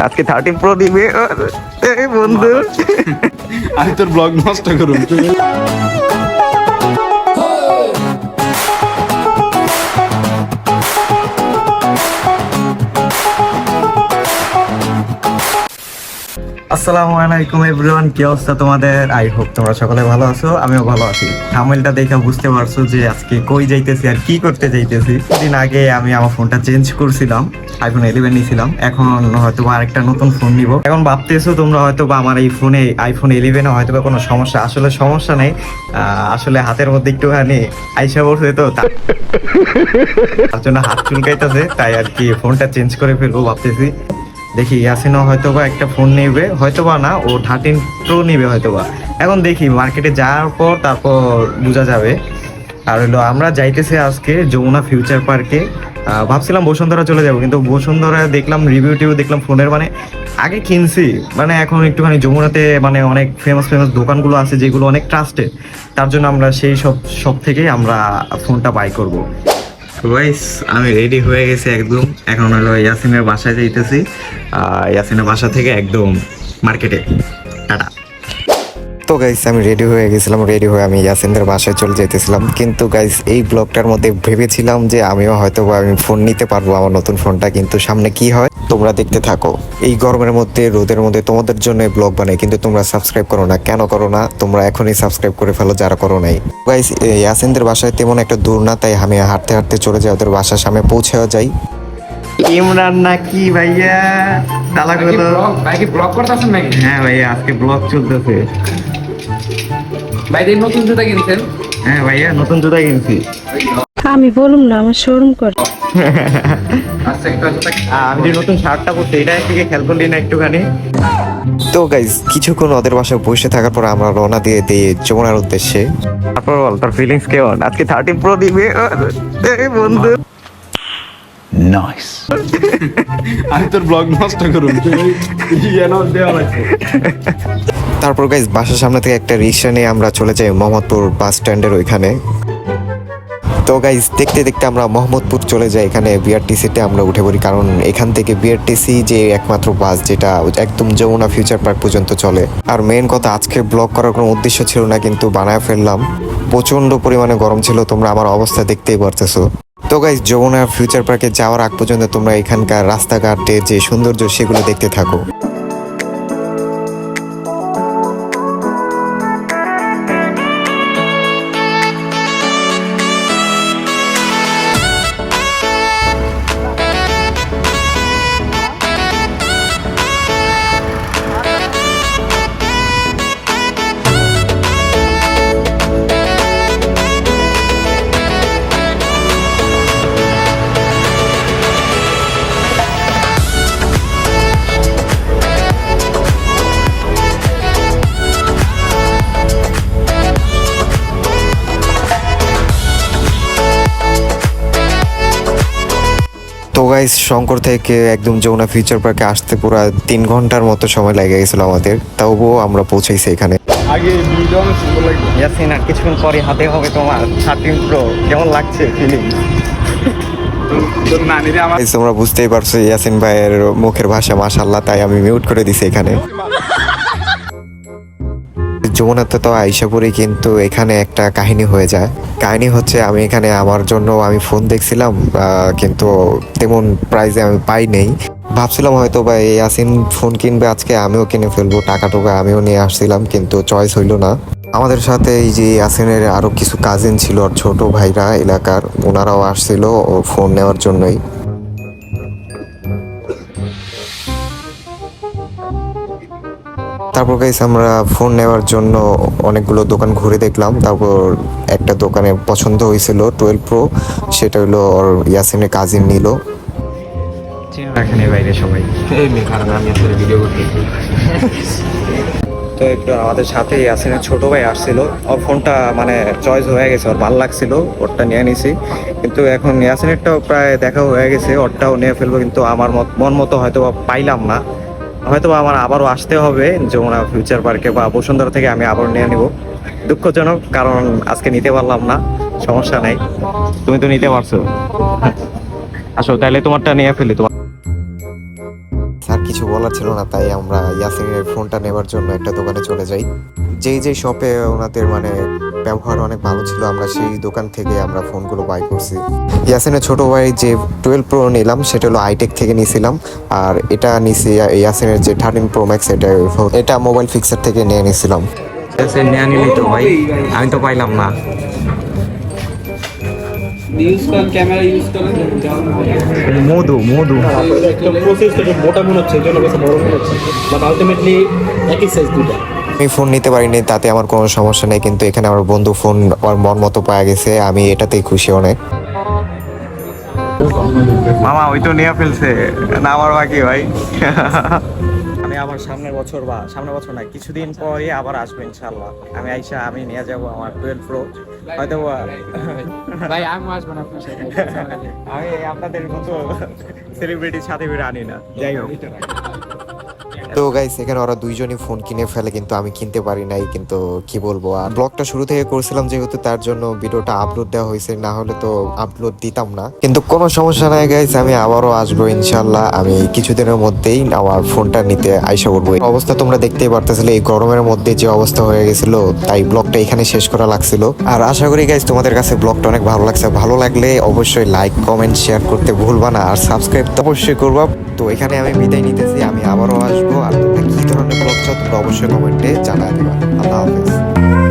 আজকে thirty pro দিবে। বন্ধু। আমি তোর ব্লগ নষ্ট করুন। আসসালামু আলাইকুম এভরিওয়ান, কি অবস্থা তোমাদের? আই হোপ তোমরা সকলে ভালো আছো, আমিও ভালো আছি। থামেলটা দেখে বুঝতে পারছ যে আজকে কই যাইতেছি আর কি করতে যাইতেছি। দিন আগে আমি আমার ফোনটা চেঞ্জ করছিলাম আইফোন ইলেভেন নিয়েছিলাম এখন হয়তো বা আরেকটা নতুন ফোন নিব। এখন ভাবতেছো তোমরা হয়তো বা আমার এই ফোনে আইফোন ইলেভেনে হয়তো বা কোনো সমস্যা। আসলে সমস্যা নেই আসলে হাতের মধ্যে একটুখানি আইসা পড়ছে তো তার জন্য হাত চুলকাইতেছে, তাই আর কি ফোনটা চেঞ্জ করে ফেলব ভাবতেছি। দেখি ইয়াসিনও হয়তো বা একটা ফোন নেবে হয়তো বা না, ও থার্টিন প্রো নেবে হয়তো বা এখন দেখি মার্কেটে যাওয়ার পর তারপর বোঝা যাবে। আর হলো, আমরা যাইতেছি আজকে যমুনা ফিউচার পার্কে ভাবছিলাম বসুন্ধরা চলে যাব, কিন্তু বসুন্ধরা দেখলাম রিভিউ টিভিউ দেখলাম ফোনের মানে আগে কিনছি মানে এখন একটুখানি যমুনাতে মানে অনেক ফেমাস ফেমাস দোকানগুলো আছে যেগুলো অনেক ট্রাস্টেড তার জন্য আমরা সেই সব সব থেকেই আমরা ফোনটা বাই করব। গাইস আমি রেডি হয়ে গেছি একদম। এখন হলো ইয়াসিনের বাসায় যাইতেছি। ইয়াসিনের বাসা থেকে একদম মার্কেটে টাটা। তো গাইস আমি রেডি হয়ে গেছিলাম রেডি হয়ে আমি ইয়াসিনদের বাসায় চলে যেতেছিলাম কিন্তু গাইস এই ব্লগটার মধ্যে ভেবেছিলাম যে আমিও হয়তো আমি ফোন নিতে পারব আমার নতুন ফোনটা কিন্তু সামনে কি হয়? তোমরা দেখতে থাকো। এই গরমের মধ্যে, রোদের মধ্যে তোমাদের জন্য ব্লগ বানাই, কিন্তু তোমরা সাবস্ক্রাইব করো না। কেন করো না? তোমরা এখনই সাবস্ক্রাইব করে ফেলো যারা করো নাই। গাইস ইয়াসিনদের বাসায় তেমন একটা দূর না, তাই আমি হাঁটতে হাঁটতে চলে যাই, ওদের বাসার সামনে পৌঁছেও যাই। ইমরান নাকি ভাইয়া? তালা গুলো ভাই কি ব্লক করতেছেন নাকি? হ্যাঁ ভাইয়া আজকে ব্লগ চলতেছে। ভাই এই নতুন জুতা কিনছেন? হ্যাঁ ভাইয়া নতুন জুতা কিনছি। আমি বলুম না আমার শোরুম করে। আচ্ছা একটা আমি যে নতুন শার্টটা পরছি এটা থেকে খেয়াল করলি না একটুখানি। তো গাইস কিছুক্ষণ ওদের বাসায় বসে থাকার পর আমরা রওনা দিয়ে দিই যমুনার উদ্দেশ্যে। তারপর বল তোর ফিলিংস কেমন? আজকে থার্টিন প্রো দিবে? এই বন্ধু আমি তোর ব্লগ নষ্ট করুন। তারপর গাইজ বাসার সামনে থেকে একটা রিক্সা নিয়ে আমরা চলে যাই মোহাম্মদপুর বাস স্ট্যান্ডের ওইখানে। তো গাইজ দেখতে দেখতে আমরা মোহাম্মদপুর চলে যাই। এখানে বিআরটিসিতে আমরা উঠে পড়ি কারণ এখান থেকে বিআরটিসি যে একমাত্র বাস যেটা একদম যমুনা ফিউচার পার্ক পর্যন্ত চলে। আর মেন কথা আজকে ব্লগ করার কোনো উদ্দেশ্য ছিল না কিন্তু বানায় ফেললাম। প্রচণ্ড পরিমাণে গরম ছিল তোমরা আমার অবস্থা দেখতেই পারতেছো। তো গাইজ যমুনা ফিউচার পার্কে যাওয়ার আগ পর্যন্ত তোমরা এখানকার রাস্তাঘাটের যে সৌন্দর্য, সেগুলো দেখতে থাকো। গাইস শঙ্কর থেকে একদম যমুনা ফিউচার পার্কে আসতে পুরো তিন ঘণ্টার মতো সময় লেগে গেছিল আমাদের। তবুও আমরা পৌঁছাইছি এখানে। আগে ইয়াসিন আর কিছুক্ষণ পরে হাতে হবে তোমার থার্টিন প্রো কেমন লাগছে ফিলিং তোমরা বুঝতেই পারছ ইয়াসিন ভাইয়ের মুখের ভাষা মাশাল্লাহ তাই আমি মিউট করে দিছি এখানে। যমুনাতে তো আইসা কিন্তু এখানে একটা কাহিনী হয়ে যায়। কাহিনী হচ্ছে আমি এখানে আমার জন্য আমি ফোন দেখছিলাম কিন্তু তেমন প্রাইজে আমি পাই নেই। ভাবছিলাম হয়তো বা এই ইয়াসিন ফোন কিনবে আজকে, আমিও কিনে ফেলব টাকা টোকা আমিও নিয়ে আসছিলাম, কিন্তু চয়েস হইল না। আমাদের সাথে এই যে ইয়াসিনের আরও কিছু কাজিন ছিল, আর ছোট ভাইরা এলাকার, ওনারাও আসছিল ফোন নেওয়ার জন্যই। তারপর গাইস আমরা ফোন নেওয়ার জন্য অনেকগুলো দোকান ঘুরে দেখলাম। তারপর একটা দোকানে পছন্দ হয়েছিল টুয়েলভ প্রো সেটা হলো ওর ইয়াসিনের কাজিন নিল। রাখেন বাইরে সবাই। এই মেয়ে কারণ আমি আসলে ভিডিও করতেছি তো একটু আমাদের সাথে ইয়াসিনের ছোট ভাই আসছিল। ওর ফোনটা মানে চয়েস হয়ে গেছে ওর ভালো লাগছিল ওরটা নিয়ে নিছি। কিন্তু এখন ইয়াসিনেরটাও প্রায় দেখা হয়ে গেছে ওরটাও নিয়ে ফেলব কিন্তু আমার মত মন মতো হয়তো বা পাইলাম না। হয়তো আমার আবারও আসতে হবে, যমুনা ফিউচার পার্কে বা বসুন্ধরা থেকে আমি আবার নিয়ে নিব। দুঃখজনক, কারণ আজকে নিতে পারলাম না, সমস্যা নাই। তুমি তো নিতে পারছ। আসো তাহলে তোমারটা নিয়ে ফেলি, তোমার স্যার, কিছু বলার ছিল না, তাই আমরা ইয়াসিনের ফোনটা নেবার জন্য একটা দোকানে চলে যাই। যেই যেই শপে ওনাদের মানে ব্যবহার অনেক ভালো ছিল। আমরা সেই দোকান থেকে আমরা ফোনগুলো বাই করছি। ইয়াসিনের ছোট ভাই যে টুয়েলভ প্রো নিলাম সেটা হলো আইটেক থেকে নিয়েছিলাম আর এটা নিছি ইয়াসিনের যে থার্টিন প্রো ম্যাক্স এটা এটা মোবাইল ফিক্সার থেকে নিয়ে নিয়েছিলাম সে নেয়া নিলি তো ভাই। আমি তো পাইলাম না। ইউজ করেন ক্যামেরা ইউজ করেন মধু মধু। একটা প্রসেস মোটা মনে হচ্ছে জন্য বড় মনে হচ্ছে। বাট আলটিমেটলি একই সাইজ দুটা আমি ফোন নিতে পারিনি তাতে আমার কোনো সমস্যা নেই কিন্তু এখানে আমার বন্ধু ফোন আমার মন মতো পাওয়া গেছে আমি এটাতেই খুশি অনেক। মামা ওই তো নিয়ে ফেলছে না আমার বাকি ভাই। আমি আবার সামনের বছর বা সামনের বছর না কিছুদিন পরে আবার আসব ইনশাল্লাহ আমি আইসা আমি নিয়ে যাব আমার টুয়েলভ প্রো হয়তো ভাই আমি আসব না আপনার সাথে। আমি আপনাদের মতো সেলিব্রিটির সাথে বেরো আনি না। যাই হোক। তো গাইস এখানে ওরা দুইজনই ফোন কিনে ফেলে, কিন্তু আমি কিনতে পারি নাই, কিন্তু কি বলব? আর ব্লগটা শুরু থেকে করছিলাম যেহেতু তার জন্য ভিডিওটা আপলোড দেওয়া হয়েছে, না হলে তো আপলোড দিতাম না। কিন্তু কোনো সমস্যা নাই গাইস আমি আবারও আসব ইনশাল্লাহ আমি কিছুদিনের মধ্যেই আমার ফোনটা নিতে আইসা করব অবস্থা তোমরা দেখতেই পারতেছিলে, এই গরমের মধ্যে যে অবস্থা হয়ে গেছিল, তাই ব্লগটা এখানে শেষ করা লাগছিল। আর আশা করি গাইস তোমাদের কাছে ব্লগটা অনেক ভালো লাগছে। ভালো লাগলে অবশ্যই লাইক কমেন্ট শেয়ার করতে ভুলবা না। আর সাবস্ক্রাইব তো অবশ্যই করবা। তো এখানে আমি বিদায় নিতেছি, আমি আবারও আসব। আর তোমরা কি ধরনের ব্লগ চাও তোমরা অবশ্যই কমেন্টে জানাই দেবা। আল্লাহ হাফেজ।